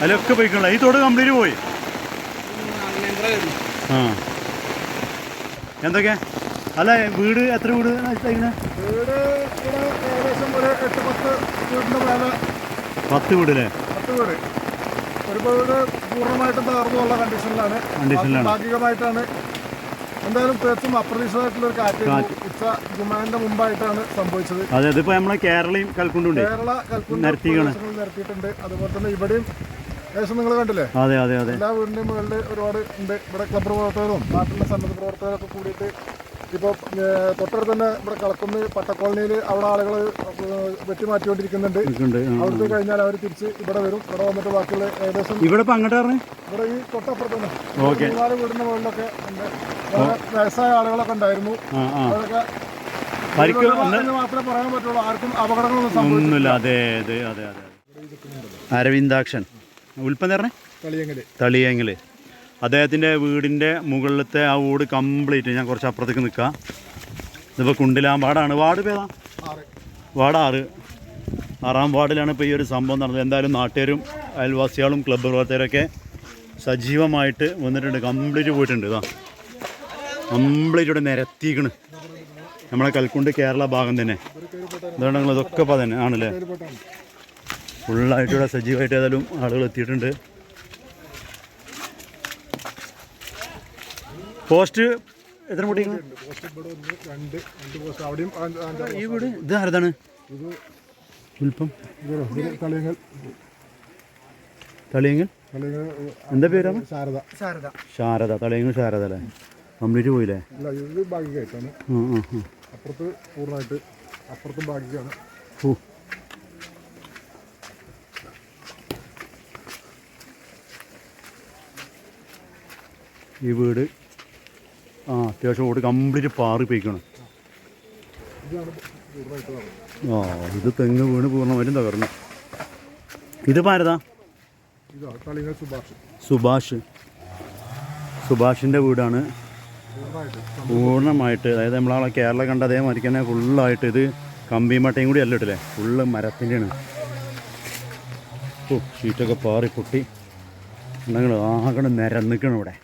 അതിലൊക്കെ പോയിക്കണ്ട ഈ തോട് കംപ്ലീറ്റ് പോയി. ആ. എന്തൊക്കെ? അല്ല വീട് എത്ര വീട് പത്ത് വീടല്ലേ? വീട് ഒരു വീട് പൂർണമായിട്ടും തകർന്നുള്ള കണ്ടീഷനിലാണ്. ഭാഗികമായിട്ടാണ് എന്തായാലും തീർത്തും അപ്രതീക്ഷിതമായിട്ടുള്ള ഒരു കാറ്റ്. ഉച്ച ജുമാന്റെ മുമ്പായിട്ടാണ് സംഭവിച്ചത്. അതെ ഇതിപ്പോ നമ്മളെ കേരളയും കൽക്കുണ്ടുണ്ട് കേരള കൽക്കുണ്ട്. നിരത്തിയിട്ടുണ്ട്. അതുപോലെ തന്നെ ഇവിടെയും ഏകദേശം നിങ്ങൾ കണ്ടില്ലേ? അതെ അതെ അതെ. എല്ലാ വീടിന്റെയും മുകളിൽ ഒരുപാട് ഉണ്ട്. ഇവിടെ ക്ലബ് പ്രവർത്തകരും നാട്ടിലെ സന്നദ്ധ പ്രവർത്തകരൊക്കെ കൂടിയിട്ട് ഇപ്പോൾ തൊട്ടടുത്ത് തന്നെ ഇവിടെ കളക്കുന്ന് പട്ടക്കോളനിയിൽ അവിടെ ആളുകൾ വെട്ടിമാറ്റിക്കൊണ്ടിരിക്കുന്നുണ്ട്. അവിടുത്തെ കഴിഞ്ഞാൽ അവർ തിരിച്ച് ഇവിടെ വരും. ഇവിടെ വന്നിട്ട് ബാക്കിയുള്ള ഏകദേശം ഇവിടെ അങ്ങോട്ട് ഇവിടെ ഈ തൊട്ടപ്പുറത്ത് തന്നെ. മൂന്നാൽ വീടിന്റെ മുകളിലൊക്കെ ഉണ്ട്. വയസ്സായ ആളുകളൊക്കെ ഉണ്ടായിരുന്നു. അവരൊക്കെ മാത്രമേ പറയാൻ പറ്റുള്ളൂ. ആർക്കും അപകടങ്ങളൊന്നും സംഭവിച്ചു ഒന്നുമില്ല. അതെ അതെ അതെ അതെ. അരവിന്ദാക്ഷൻ. ഉൽപ്പന്നം പറഞ്ഞേ? കളിയെങ്കിൽ തളിയെങ്കിൽ അദ്ദേഹത്തിന്റെ വീടിന്റെ മുകളിലത്തെ ആ വീട് കംപ്ലീറ്റ്. ഞാൻ കുറച്ച് അപ്പുറത്തേക്ക് നിൽക്കാം. ഇതിപ്പോൾ കുണ്ടിലാമ്പാടാണ് വാർഡ് പേതാ ആറ്. വാർഡ് ആറ്. ആറാം വാർഡിലാണ് ഇപ്പോൾ ഈ ഒരു സംഭവം നടന്നത്. എന്തായാലും നാട്ടുകാരും അയൽവാസികളും ക്ലബ്ബ് പ്രവർത്തകരൊക്കെ സജീവമായിട്ട് വന്നിട്ടുണ്ട്. കംപ്ലീറ്റ് പോയിട്ടുണ്ട്. ഇതാ. കംപ്ലീറ്റ് ഇവിടെ നിരത്തിക്കണ് നമ്മളെ കൽക്കുണ്ട് കേരള ഭാഗം തന്നെ. അതുകൊണ്ട് ഇതൊക്കെ ഇപ്പം തന്നെ. ആണല്ലേ? ഫുള്ളായിട്ട് ഇവിടെ സജീവമായിട്ട് ഏതായാലും ആളുകൾ എത്തിയിട്ടുണ്ട്. പോസ്റ്റ് എത്ര പൊട്ടിക്കണം പോസ്റ്റ് ഇവിടെ രണ്ട് രണ്ട് പോസ്റ്റ്. അവിടെയും ഈ വീട് ഇത് ആരതാണ്? ഉൽപ്പം. എന്താ പേരാണ് ശാരദ. ശാരദ. ശാരദ തളിയങ്ങൽ ശാരദ അല്ലേ? കംപ്ലീറ്റ് പോയില്ലേ? അല്ല ഇത് ഭാഗികമായിട്ടാണ് അപ്പുറത്ത് പൂർണമായിട്ട് അപ്പുറത്തും ഭാഗികമാണ് ഓ. ഈ വീട്. ആ അത്യാവശ്യം ഓട് കംപ്ലീറ്റ് പാറി പോയിക്കണം. ആ ഇത് തെങ്ങ് വീണ് പൂർണമായിട്ടും തകർന്നു ഇത് പാരതാ സുഭാഷ്. സുഭാഷ്. സുഭാഷിന്റെ വീടാണ്. പൂർണമായിട്ട് അതായത് നമ്മളെ കേരള കണ്ട അതേമാതിരി തന്നെ ഫുള്ളായിട്ട് ഇത് കമ്പിമട്ടയും കൂടി അല്ല ഇട്ടില്ലേ? ഫുള്ള് മരത്തിന്റെയാണ് ഓ ഷീറ്റൊക്കെ പാറി പൊട്ടി. ഉണ്ടെങ്കിൽ ആകണം നിരന്നിക്കണം ഇവിടെ.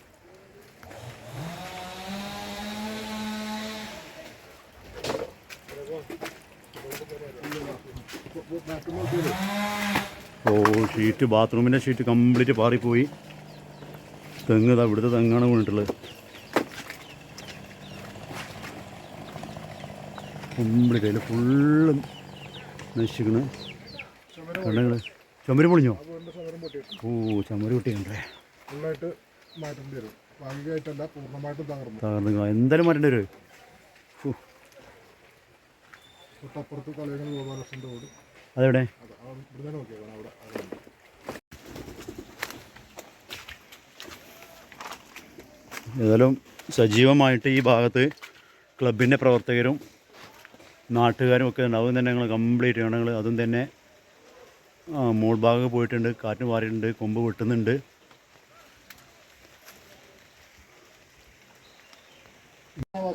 ഓ ഷീറ്റ് ബാത്റൂമിന്റെ ഷീറ്റ് കംപ്ലീറ്റ് പാറിപ്പോയി. തെങ്ങ് ഇവിടുത്തെ തെങ്ങാണ് വീണിട്ടുള്ളത്. കംപ്ലീറ്റ് അതിൽ ഫുള്ളും നശിക്കണ് കണ്ടങ്ങൾ ചുമര് പൊളിഞ്ഞോ? ഓ ചുമര് പൊട്ടിയുണ്ടേ ഫുള്ളായിട്ട് മാറ്റേണ്ടി വരും. ഭാഗികമായിട്ടല്ല പൂർണമായിട്ടും തകർന്നു. തകർന്നു എന്തായാലും മാറ്റേണ്ടി വരും. തൊട്ടപ്പുറത്ത് കളിയങ്ങൾ ഗോപാലകൃഷ്ണന്റെ വീട്. അതെവിടെ? ഏതായാലും സജീവമായിട്ട് ഈ ഭാഗത്ത് ക്ലബിന്റെ പ്രവർത്തകരും നാട്ടുകാരും ഒക്കെ ഉണ്ട്. അതും തന്നെ ഞങ്ങൾ കംപ്ലീറ്റ് ഞങ്ങൾ അതും തന്നെ മോൾ ഭാഗം പോയിട്ടുണ്ട്. കാറ്റ് മാറിയിട്ടുണ്ട് കൊമ്പ് വെട്ടുന്നുണ്ട്. കംപ്ലീറ്റ്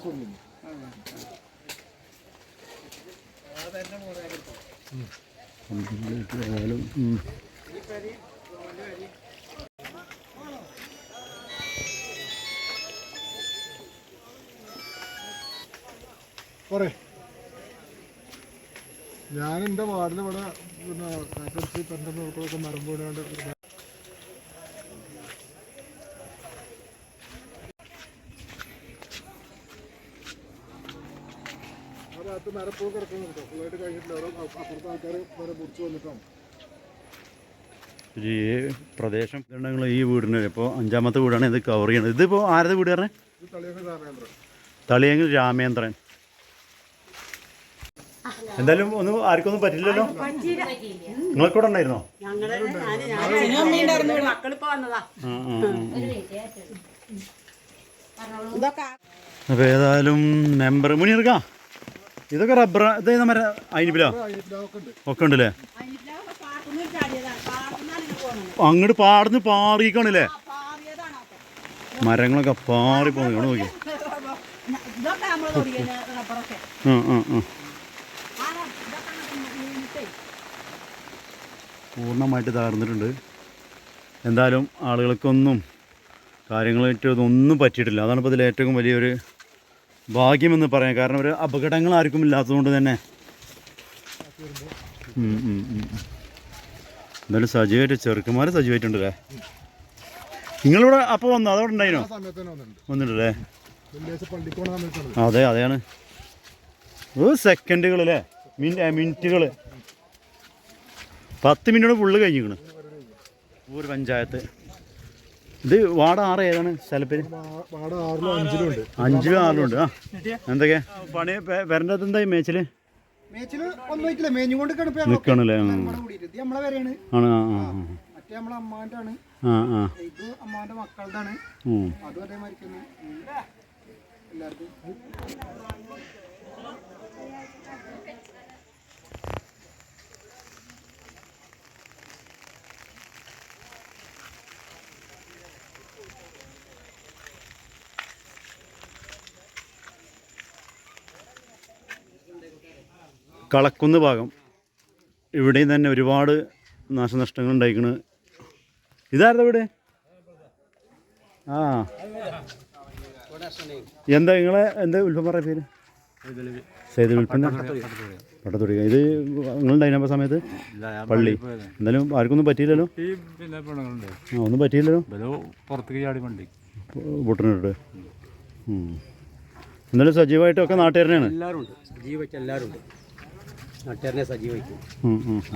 ഏതായാലും ഉം. പറയേ ഞാൻ എന്റെ വാർഡിൽ ഇവിടെ പിന്നെ കാറ്റടിച്ച് പെന്റെ നോക്കളൊക്കെ മരം വീണാണ്ട് ഒരു ആ കേട്ടോ മരപ്പൂ ഫുള്ളായിട്ട് കഴിഞ്ഞിട്ടില്ല അവിടെ അപ്പുറത്തെ ആൾക്കാർ വരെ മുറിച്ച് വന്നിട്ടാണ് ഈ പ്രദേശം ഞങ്ങൾ ഈ വീടിന് ഇപ്പോൾ അഞ്ചാമത്തെ വീടാണ് ഇത് കവർ ചെയ്യുന്നത് ഇതിപ്പോൾ ആരുടെ വീട് പറഞ്ഞേ? തളിയെങ്കിൽ രാമേന്ദ്രൻ. എന്തായാലും ഒന്നും ആർക്കൊന്നും പറ്റില്ലല്ലോ? നിങ്ങളെ കൂടെ ഉണ്ടായിരുന്നോ അപ്പൊ ഏതായാലും മെമ്പർ മുനിയർക്ക ഇതൊക്കെ റബ്ബർ ഇത് മര അയിനിപ്പിലോ? ഒക്കെ ഉണ്ടല്ലേ? അങ്ങോട്ട് പാടുന്ന് പാറിക്കണല്ലേ? മരങ്ങളൊക്കെ പാറി പോകുന്നു നോക്കി. ആ ആ ആ. പൂർണമായിട്ട് തകർന്നിട്ടുണ്ട്. എന്തായാലും ആളുകൾക്കൊന്നും കാര്യങ്ങളായിട്ട് ഒന്നും പറ്റിയിട്ടില്ല. അതാണ് ഇപ്പോൾ ഇതിൽ ഏറ്റവും വലിയൊരു ഭാഗ്യമെന്ന് പറയാം. കാരണം ഒരു അപകടങ്ങൾ ആർക്കും ഇല്ലാത്തതുകൊണ്ട് തന്നെ. എന്തായാലും സജീവമായിട്ട് ചെറുക്കന്മാർ സജീവായിട്ടുണ്ടല്ലേ നിങ്ങളിവിടെ അപ്പോൾ വന്നു? അതവിടെ ഉണ്ടായിരുന്നു? വന്നിട്ടല്ലേ അതെ അതെയാണ് ഒരു സെക്കൻഡുകൾ അല്ലേ? മിനി മിനിറ്റുകൾ പത്ത് മിനിറ്റോട് ഫുള്ള് കഴിഞ്ഞിരിക്കണം. ഊര് പഞ്ചായത്ത്. ഇത് വാട ആറ് ഏതാണ്? സ്ഥലപ്പേര്? അഞ്ചിലും ആറിലും ഉണ്ട്. ആ എന്തൊക്കെ? പണി വരണ്ടത് എന്തായി മേച്ചിൽ? നിൽക്കണല്ലേ വരെയാണ് ആണ് ആ മക്കളുടെ. അതും അതേമാതിരി എല്ലാവർക്കും. കളക്കുന്ന് ഭാഗം. ഇവിടെയും തന്നെ ഒരുപാട് നാശനഷ്ടങ്ങൾ ഉണ്ടായിക്കണ്. ഇതായിരുന്നു ഇവിടെ? ആ. എന്താ നിങ്ങളെ എന്താ ഉൽപ്പം പറയാ പേര്? സൈദ് വിൽപ്പന പട്ടത്തുടി ഇത് നിങ്ങളുണ്ടായിരുന്ന സമയത്ത്? പള്ളി. എന്തായാലും ആർക്കൊന്നും പറ്റിയില്ലല്ലോ? ഈ പിന്നെ പെണ്ണുങ്ങളുണ്ട്. ആ ഒന്നും പറ്റിയില്ലല്ലോ? പുറത്തേക്ക് ചാടി വണ്ടി പൊട്ടനിട്ട് എന്നാലും സജീവമായിട്ടൊക്കെ നാട്ടുകാരനാണ്. എല്ലാവരും ഉണ്ട് സജീവയ്ക്ക് എല്ലാവരും ഉണ്ട് നാട്ടുകാരനെ സജീവിക്കും.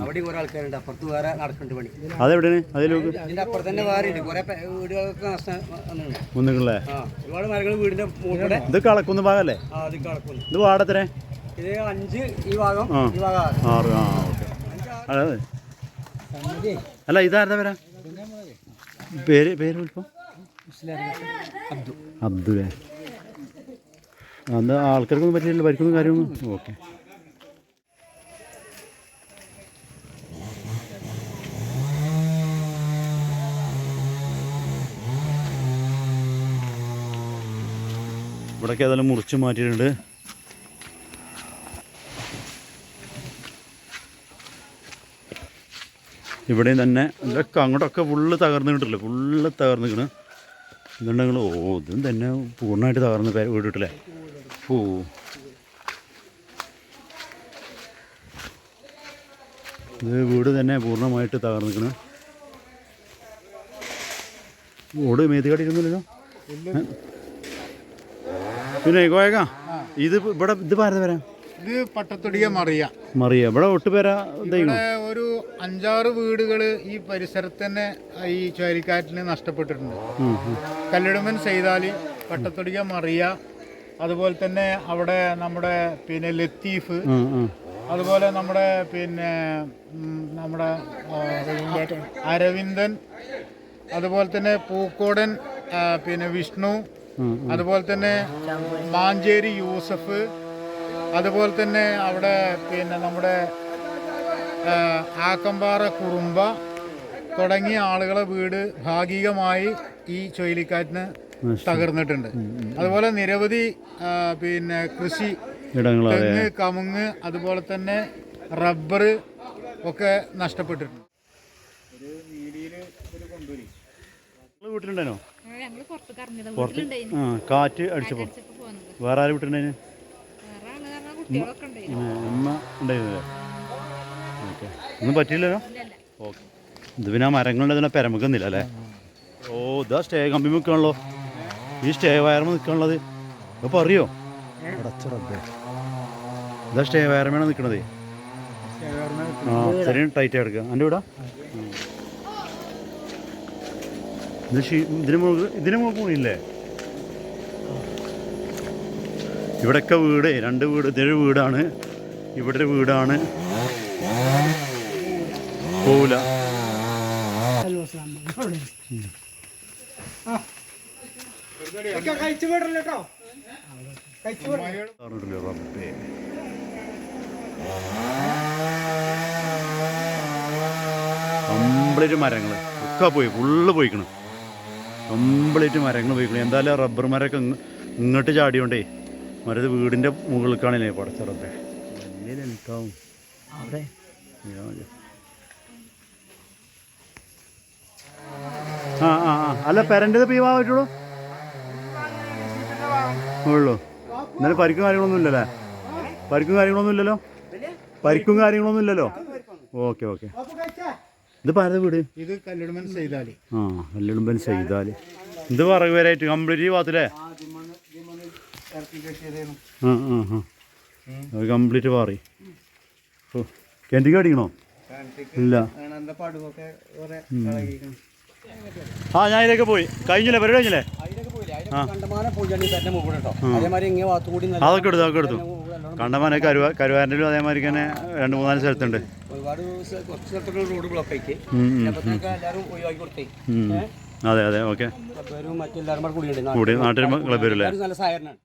അവിടെ കുറെ ആൾക്കാരുണ്ട്. അപ്പുറത്ത് വേറെ നടക്കുന്നുണ്ട് പണി. അതെവിടെയാണ്? അതിലേക്ക് ഇതിന്റെ അപ്പുറത്ത് തന്നെ വേറെ ഉണ്ട്. കുറെ വീടുകളൊക്കെ നഷ്ടം വന്നിട്ടുണ്ട്. ഒന്നുകളേ ആ ഒരുപാട് മരങ്ങൾ വീടിന്റെ മുകളിലെ ഇത് കളക്കുന്ന ഭാഗമല്ലേ? ആ ഇത് കളക്കുന്നു ഇത് വാടത്രേ ഇത് അഞ്ച് ഈ ഭാഗം ഈ ഭാഗം ആറ്. ആ ഓക്കെ. അല്ല ഇതാരുടെ പേരാ? പേര് പേര് അബ്ദു. അബ്ദുലേ. അന്ന് ആൾക്കാർക്കൊന്നും പറ്റിയില്ല പരിക്കൊന്നും കാര്യമൊന്നും? ഓക്കെ. ഇവിടൊക്കെ അതെല്ലാം മുറിച്ച് മാറ്റിയിട്ടുണ്ട്. ഇവിടെയും തന്നെ ഇതൊക്കെ അങ്ങോട്ടൊക്കെ ഫുള്ള് തകർന്നിട്ടില്ല ഫുള്ള് തകർന്നിക്കണ് എന്നുണ്ടെങ്കിൽ ഓ ഇതും തന്നെ പൂർണമായിട്ട് തകർന്ന് വീടിട്ടില്ലേ ഓ ഇത് വീട് തന്നെ പൂർണമായിട്ട് തകർന്നിക്കണ് ഓട് മേത്തുകാട്ടി ഇരുന്നില്ലല്ലോ ഏ? പിന്നെ കോയക ഇത് ഇവിടെ ഇത് പാരത വരാം ഇത് പട്ടത്തൊടിയ മറിയ. മറിയ. ഇവിടെ ഒട്ടുപേരാ ഒരു അഞ്ചാറ് വീടുകൾ ഈ പരിസരത്ത് തന്നെ ഈ ചുഴലിക്കാറ്റിന് നഷ്ടപ്പെട്ടിട്ടുണ്ട്. കല്ലിടുമൻ സെയ്താലി പട്ടത്തൊടിയ മറിയ അതുപോലെ തന്നെ അവിടെ നമ്മുടെ പിന്നെ ലത്തീഫ് അതുപോലെ നമ്മുടെ പിന്നെ നമ്മുടെ അരവിന്ദൻ. അതുപോലെ തന്നെ പൂക്കോടൻ പിന്നെ വിഷ്ണു അതുപോലെ തന്നെ മാഞ്ചേരി യൂസഫ് അതുപോലെ തന്നെ അവിടെ പിന്നെ നമ്മുടെ ആക്കമ്പാറ കുറുമ്പ തുടങ്ങിയ ആളുകളെ വീട് ഭാഗികമായി ഈ ചുഴലിക്കാറ്റിന് തകർന്നിട്ടുണ്ട്. അതുപോലെ നിരവധി പിന്നെ കൃഷി തെങ്ങ് കമുങ്ങ് അതുപോലെ തന്നെ റബ്ബർ ഒക്കെ നഷ്ടപ്പെട്ടിട്ടുണ്ട്. വീട്ടിലുണ്ടോ പുറത്ത് ആ കാറ്റ് അടിച്ചപ്പോൾ അടിച്ചപ്പോ വേറെ ആരും വിട്ടിട്ടുണ്ടായിരുന്നു ഉണ്ടായിരുന്നില്ലേ ഓക്കെ. ഒന്നും പറ്റിയില്ലല്ലോ? ഓക്കെ. ഇത് പിന്നെ ആ മരങ്ങളുടെ ഇതിനെ പെരമുക്കുന്നില്ല അല്ലേ? ഓ ഇതാ സ്റ്റേ കമ്പി നിൽക്കണല്ലോ ഈ സ്റ്റേ വയർമ നിൽക്കണുള്ളത് അപ്പോൾ അറിയോ ഇതാ സ്റ്റേ വയർമേണ് നിൽക്കണത് ആ ശരി ടൈറ്റ് എടുക്കുക എന്റെ വീടാ? ഉം. ഇത് ഷീ- ഇതിന് മുകളിൽ ഇതിന് മുകളിൽ പോണില്ലേ? വീട് രണ്ട് വീട് ഇതൊരു വീടാണ്. ഇവിടെ ഒരു വീടാണ്. പോവില്ല പറഞ്ഞിട്ടില്ലേ റബ്ബേ. ഒക്കെ പോയി ഫുള്ള് പോയിക്കണം. കംപ്ലീറ്റ് മരങ്ങൾ പോയിക്കളി എന്തായാലും റബ്ബർ മരമൊക്കെ ഇങ്ങോട്ട് ചാടിയോണ്ടേ മരത് വീടിന്റെ മുകളിലേക്കാണല്ലേ പടച്ച റബ്ബെ വലിയതുണ്ടാവും അവിടെ? ആ ആ ആ. അല്ല പെരന്റെത് പീവാ പറ്റുള്ളൂ ഉള്ളൂ. എന്നാലും പരിക്കും കാര്യങ്ങളൊന്നും ഇല്ലല്ലേ? പരിക്കും കാര്യങ്ങളൊന്നും ഇല്ലല്ലോ? പരിക്കും കാര്യങ്ങളൊന്നും ഇല്ലല്ലോ? Okay okay. ഇത് പാരത് വീട്? ഇത് കല്ലിടുമൻ ചെയ്താലി ആ വെല്ലുമ്പൻ ചെയ്താൽ ഇത് പറയ് വരായിട്ട് കംപ്ലീറ്റ് ഭാഗത്തില്ലേ ആ ആ ആ അത് കംപ്ലീറ്റ് പാറി. കിണറ്റിക്ക് അടിക്കണോ ഇല്ല. ആ ഞാൻ ഇതിലേക്ക് പോയി. കഴിഞ്ഞില്ലേ? പരിപാടി കഴിഞ്ഞില്ലേ? അതൊക്കെ എടുത്തു അതൊക്കെ എടുത്തു. കണ്ടമാനൊക്കെ കരുവ കരുവാരന്റെലും അതേമാതിരി തന്നെ രണ്ട് മൂന്നാൽ സ്ഥലത്തുണ്ട്. ഒരുപാട് കുറച്ച് സ്ഥലത്തൊക്കെ റോഡ് ബ്ലോക്ക് ആയിട്ട് ഉം, ഉം, അപ്പോഴത്തേക്ക് എല്ലാവരും ഒഴിവാക്കി കൊടുത്തേ. അതെ അതെ ഓക്കെ. മറ്റെല്ലാവരും കൂടി നാട്ടിൽ നല്ല സഹകരണമാണ്.